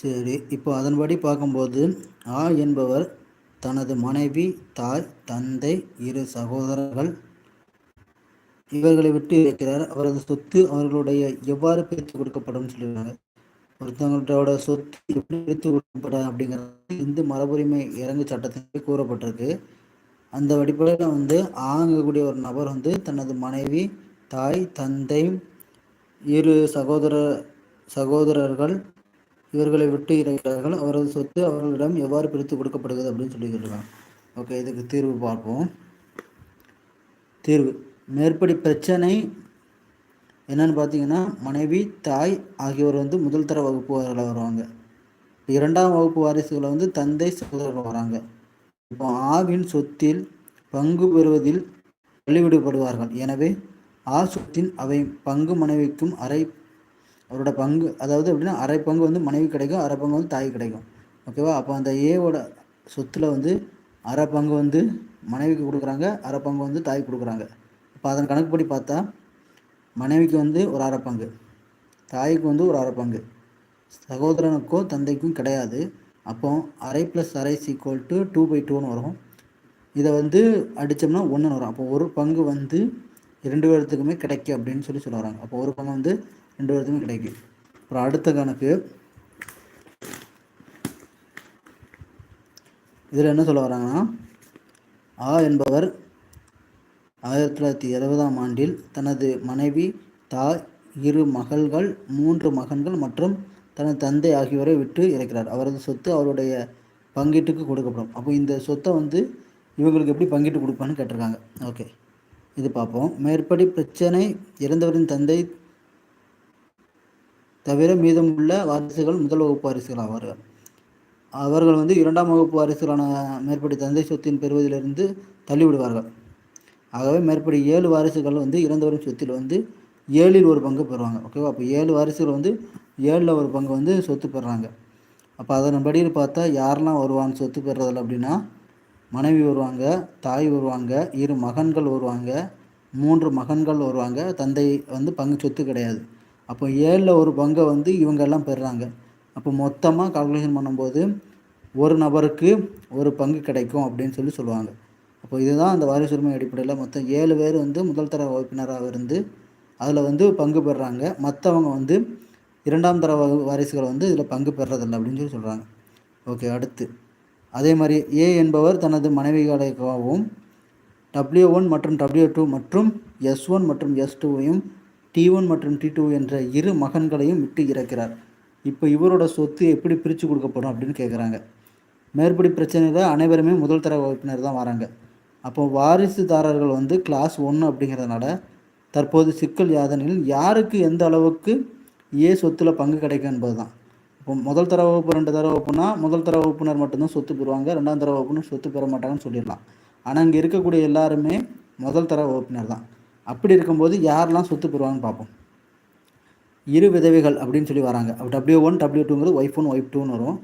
சரி இப்போ அதன்படி பார்க்கும்போது ஆ என்பவர் தனது மனைவி தாய் தந்தை இரு சகோதரர்கள் இவர்களை விட்டு இருக்கிறார் அவரது சொத்து அவர்களுடைய எவ்வாறு பிரித்து கொடுக்கப்படும் சொல்லியிருக்காங்க. ஒருத்தவங்களோட சொத்து எப்படி பிரித்து கொடுக்கப்படும் அப்படிங்கிறது இந்து மரபுரிமை இறங்கு சட்டத்தில் கூறப்பட்டிருக்கு. அந்த அடிப்படையில் வந்து ஆங்கக்கூடிய ஒரு நபர் வந்து தனது மனைவி தாய் தந்தை இரு சகோதர சகோதரர்கள் இவர்களை விட்டு இருக்கிறார்கள் அவரது சொத்து அவர்களிடம் எவ்வாறு பிரித்து கொடுக்கப்படுகிறது அப்படின்னு சொல்லியிருக்காங்க ஓகே இதுக்கு தீர்வு பார்ப்போம். தீர்வு. மேற்படி பிரச்சனை என்னன்னு பார்த்தீங்கன்னா மனைவி தாய் ஆகியோர் வந்து முதல் தர வகுப்புகளில் வருவாங்க. இரண்டாம் வகுப்பு வாரிசுகளை வந்து தந்தை சகோதரர்கள் வராங்க. இப்போ ஆவின் சொத்தில் பங்கு பெறுவதில் தள்ளிவிடப்படுவார்கள் எனவே ஆ சொத்தின் அவை பங்கு மனைவிக்கும் அரை அவரோட பங்கு அதாவது எப்படின்னா அரை பங்கு வந்து மனைவி கிடைக்கும் அரை பங்கு வந்து தாய் கிடைக்கும். ஓகேவா அப்போ அந்த ஏவோட சொத்தில் வந்து அரை பங்கு வந்து மனைவிக்கு கொடுக்குறாங்க அரை பங்கு வந்து தாய் கொடுக்குறாங்க. அப்போ அதன் கணக்குப்படி பார்த்தா மனைவிக்கு வந்து ஒரு அரை பங்கு தாய்க்கு வந்து ஒரு அரை பங்கு சகோதரனுக்கோ தந்தைக்கும் கிடையாது. அப்போ அரை ப்ளஸ் அரை சீக்குவல் டு டூ பை டூன்னு வரும். இதை வந்து அடித்தோம்னா ஒன்றுன்னு வரும். அப்போ ஒரு பங்கு வந்து இரண்டு பேர்த்துக்குமே கிடைக்கும் அப்படின்னு சொல்லி சொல்ல வராங்க. அப்போ ஒரு பங்கு வந்து ரெண்டு பேர்த்துக்கும் கிடைக்கும் அப்புறம் அடுத்த கணக்கு. இதில் என்ன சொல்ல வராங்கன்னா ஆ என்பவர் ஆயிரத்தி தொள்ளாயிரத்தி எழுபதாம் ஆண்டில் தனது மனைவி தாய் இரு மகள்கள் மூன்று மகன்கள் மற்றும் தனது தந்தை ஆகியோரை விட்டு இறக்கிறார். அவரது சொத்து அவருடைய பங்கீட்டுக்கு கொடுக்கப்படும். அப்போ இந்த சொத்தை வந்து இவங்களுக்கு எப்படி பங்கிட்டு கொடுப்பான்னு கேட்டிருக்காங்க. ஓகே. இது பார்ப்போம். மேற்படி பிரச்சனை இறந்தவரின் தந்தை தவிர மீதமுள்ள வாரிசுகள் முதல் வகுப்பு வாரிசுகள் ஆவார்கள். அவர்கள் வந்து இரண்டாம் வகுப்பு வாரிசுகளான மேற்படி தந்தை சொத்தின் பெறுவதிலிருந்து தள்ளிவிடுவார்கள். ஆகவே மேற்படி ஏழு வாரிசுகள் வந்து இறந்தவரின் சொத்தில் வந்து ஏழில் ஒரு பங்கு பெறுவாங்க. ஓகேவா அப்போ ஏழு வாரிசுகள் வந்து ஏழில் ஒரு பங்கு வந்து சொத்து பெறுறாங்க அப்போ அதன்படி பார்த்தா யாரெல்லாம் வருவான்னு சொத்து பெறுறதில்ல அப்படின்னா மனைவி வருவாங்க தாய் வருவாங்க இரு மகன்கள் வருவாங்க மூன்று மகன்கள் வருவாங்க தந்தை வந்து பங்கு சொத்து கிடையாது. அப்போ ஏழில் ஒரு பங்கை வந்து இவங்க எல்லாம் பெறுறாங்க. அப்போ மொத்தமாக கால்குலேஷன் பண்ணும்போது ஒரு நபருக்கு ஒரு பங்கு கிடைக்கும் அப்படின்னு சொல்லி சொல்லுவாங்க. அப்போ இதுதான் அந்த வாரிசுரிமை அடிப்படையில் மொத்தம் ஏழு பேர் வந்து முதல் தர வகுப்பினராக இருந்து அதில் வந்து பங்கு பெறுறாங்க. மற்றவங்க வந்து இரண்டாம் தர வாரிசுகள் வந்து இதில் பங்கு பெறதில்லை அப்படின்னு சொல்லி சொல்கிறாங்க ஓகே அடுத்து. அதே மாதிரி ஏ என்பவர் தனது மனைவிகளுக்காகவும் டபிள்யூ ஒன் மற்றும் டபிள்யூ டூ மற்றும் எஸ் ஒன் மற்றும் எஸ் டூவையும் டி ஒன் மற்றும் டி டூ என்ற இரு மகன்களையும் விட்டு இறக்கிறார். இப்போ இவரோட சொத்து எப்படி பிரித்து கொடுக்கப்படும் அப்படின்னு கேட்குறாங்க மேற்படி பிரச்சனையில் அனைவருமே முதல் தர வகுப்பினர் தான் வராங்க. அப்போ வாரிசுதாரர்கள் வந்து கிளாஸ் ஒன்று அப்படிங்கிறதுனால தற்போது சிக்கல் யாதனில் யாருக்கு எந்த அளவுக்கு ஏ சொத்தில் பங்கு கிடைக்கும் என்பது தான் இப்போ முதல் தர வகுப்பு ரெண்டு தர வகுப்புனா முதல் தர வகுப்பினர் மட்டும்தான் சொத்து பெறுவாங்க. ரெண்டாம் தர வகுப்புனர் சொத்து பெற மாட்டாங்கன்னு சொல்லிடலாம். ஆனால் இங்கே இருக்கக்கூடிய எல்லாருமே முதல் தர வகுப்பினர் தான். அப்படி இருக்கும்போது யாரெல்லாம் சொத்து பெறுவாங்கன்னு பார்ப்போம். இரு விதவைகள் அப்படின்னு சொல்லி வராங்க. டபிள்யூ ஒன் டபிள்யூ டூங்கிறது ஒய்ஃப் ஒன் ஒய்ஃப் டூன்னு வரும்.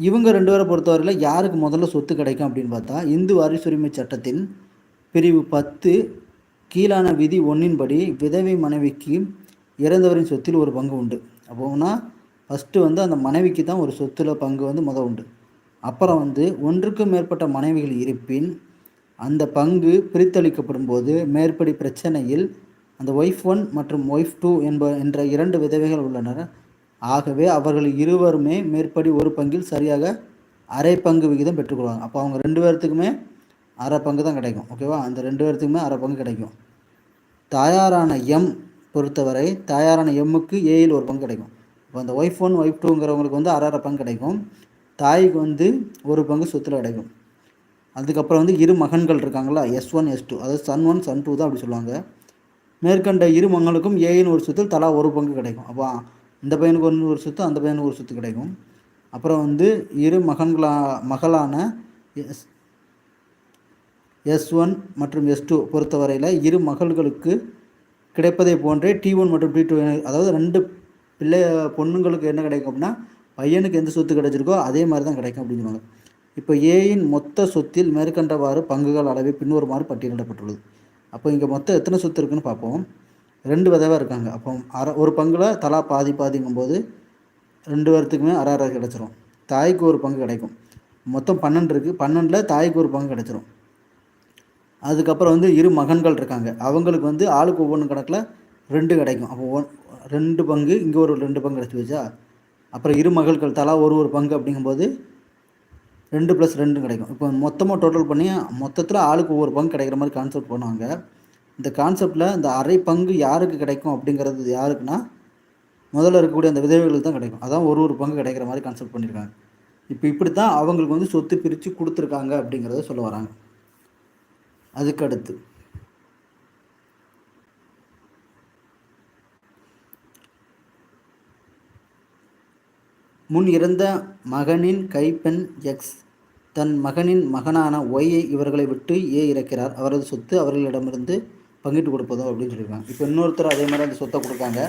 இவங்க ரெண்டு பேரை பொறுத்தவரையில் யாருக்கு முதல்ல சொத்து கிடைக்கும் அப்படின்னு பார்த்தா இந்து வாரிசுரிமை சட்டத்தின் பிரிவு பத்து கீழான விதி ஒன்றின்படி விதவை மனைவிக்கு இறந்தவரின் சொத்தில் ஒரு பங்கு உண்டு. அப்போனா ஃபஸ்ட்டு வந்து அந்த மனைவிக்கு தான் ஒரு சொத்தில் பங்கு வந்து முதல் உண்டு. அப்புறம் வந்து ஒன்றுக்கும் மேற்பட்ட மனைவிகள் இருப்பின் அந்த பங்கு பிரித்தளிக்கப்படும் போது மேற்படி பிரச்சனையில் அந்த ஒய்ஃப் ஒன் மற்றும் ஒய்ஃப் டூ என்ப என்ற இரண்டு விதவைகள் உள்ளனர். ஆகவே அவர்கள் இருவருமே மேற்படி ஒரு பங்கில் சரியாக அரை பங்கு விகிதம் பெற்றுக்கொள்வாங்க. அப்போ அவங்க ரெண்டு பேர்த்துக்குமே அரை பங்கு தான் கிடைக்கும். ஓகேவா அந்த ரெண்டு பேர்த்துக்குமே அரை பங்கு கிடைக்கும். தாயாரான எம் பொறுத்தவரை தாயாரான எம்முக்கு ஏயில் ஒரு பங்கு கிடைக்கும். இப்போ அந்த ஒய்ஃப் ஒன் ஒய்ஃப் டூங்கிறவங்களுக்கு வந்து அரை அரை பங்கு கிடைக்கும். தாய்க்கு வந்து ஒரு பங்கு சொத்தில் கிடைக்கும். அதுக்கப்புறம் வந்து இரு மகன்கள் இருக்காங்களா? எஸ் ஒன் எஸ் டூ அதாவது சன் ஒன் சன் டூ தான் அப்படி சொல்லுவாங்க. மேற்கண்ட இரு மகனுக்கும் ஏயின் ஒரு சொத்தில் தலா ஒரு பங்கு கிடைக்கும். அப்போ இந்த பையனுக்கு ஒன்று ஒரு சொத்து அந்த பையனுக்கு ஒரு சொத்து கிடைக்கும். அப்புறம் வந்து இரு மகன்களா மகளான எஸ் எஸ் ஒன் மற்றும் எஸ் டூ பொறுத்தவரையில் இரு மகள்களுக்கு கிடைப்பதை போன்றே டி ஒன் மற்றும் டி டூ அதாவது ரெண்டு பிள்ளை பொண்ணுங்களுக்கு என்ன கிடைக்கும் அப்படின்னா பையனுக்கு எந்த சொத்து கிடைச்சிருக்கோ அதே மாதிரி தான் கிடைக்கும் அப்படின்னு சொல்லுவாங்க. இப்போ ஏயின் மொத்த சொத்தில் மேற்கண்டவாறு பங்குகள் அளவை பின்வருமாறு பட்டியலிடப்பட்டுள்ளது. அப்போ இங்கே மொத்தம் எத்தனை சொத்து இருக்குன்னு பார்ப்போம். ரெண்டு விதவாக இருக்காங்க. அப்போ அரை ஒரு பங்கில் தலா பாதி பாதிங்கும்போது ரெண்டு பேர்த்துக்குமே அரை அரை கிடச்சிரும். தாய்க்கு ஒரு பங்கு கிடைக்கும். மொத்தம் பன்னெண்டு இருக்குது பன்னெண்டில் தாய்க்கு ஒரு பங்கு கிடச்சிரும். அதுக்கப்புறம் வந்து இரு மகன்கள் இருக்காங்க. அவங்களுக்கு வந்து ஆளுக்கு ஒவ்வொன்று கணக்கில் ரெண்டு கிடைக்கும். அப்போ ஒன் ரெண்டு பங்கு இங்கே ஒரு ரெண்டு பங்கு கிடச்சி வச்சா அப்புறம் இரு மகள்கள் தலா ஒரு ஒரு பங்கு அப்படிங்கும்போது ரெண்டு ப்ளஸ் ரெண்டு கிடைக்கும். இப்போ மொத்தமாக டோட்டல் பண்ணி மொத்தத்தில் ஆளுக்கு ஒவ்வொரு பங்கு கிடைக்கிற மாதிரி கான்செப்ட் பண்ணுவாங்க. இந்த கான்செப்டில் இந்த அரை பங்கு யாருக்கு கிடைக்கும் அப்படிங்கிறது யாருக்குன்னா முதல்ல இருக்கக்கூடிய அந்த விதவைகளுக்கு தான் கிடைக்கும். அதான் ஒரு ஒரு பங்கு கிடைக்கிற மாதிரி கான்செப்ட் பண்ணியிருக்காங்க இப்போ இப்படி தான் அவங்களுக்கு வந்து சொத்து பிரித்து கொடுத்துருக்காங்க அப்படிங்கிறத சொல்ல வராங்க. அதுக்கு முன் இறந்த மகனின் கைப்பெண் எக்ஸ். தன் மகனின் மகனான ஒய்யை இவர்களை விட்டு ஏ இறக்கிறார். அவரது சொத்து அவர்களிடமிருந்து பங்கிட்டு கொடுப்பதோ அப்படின்னு சொல்லியிருக்காங்க. இப்போ இன்னொருத்தர் அதே மாதிரி அந்த சொத்தை கொடுக்காங்க.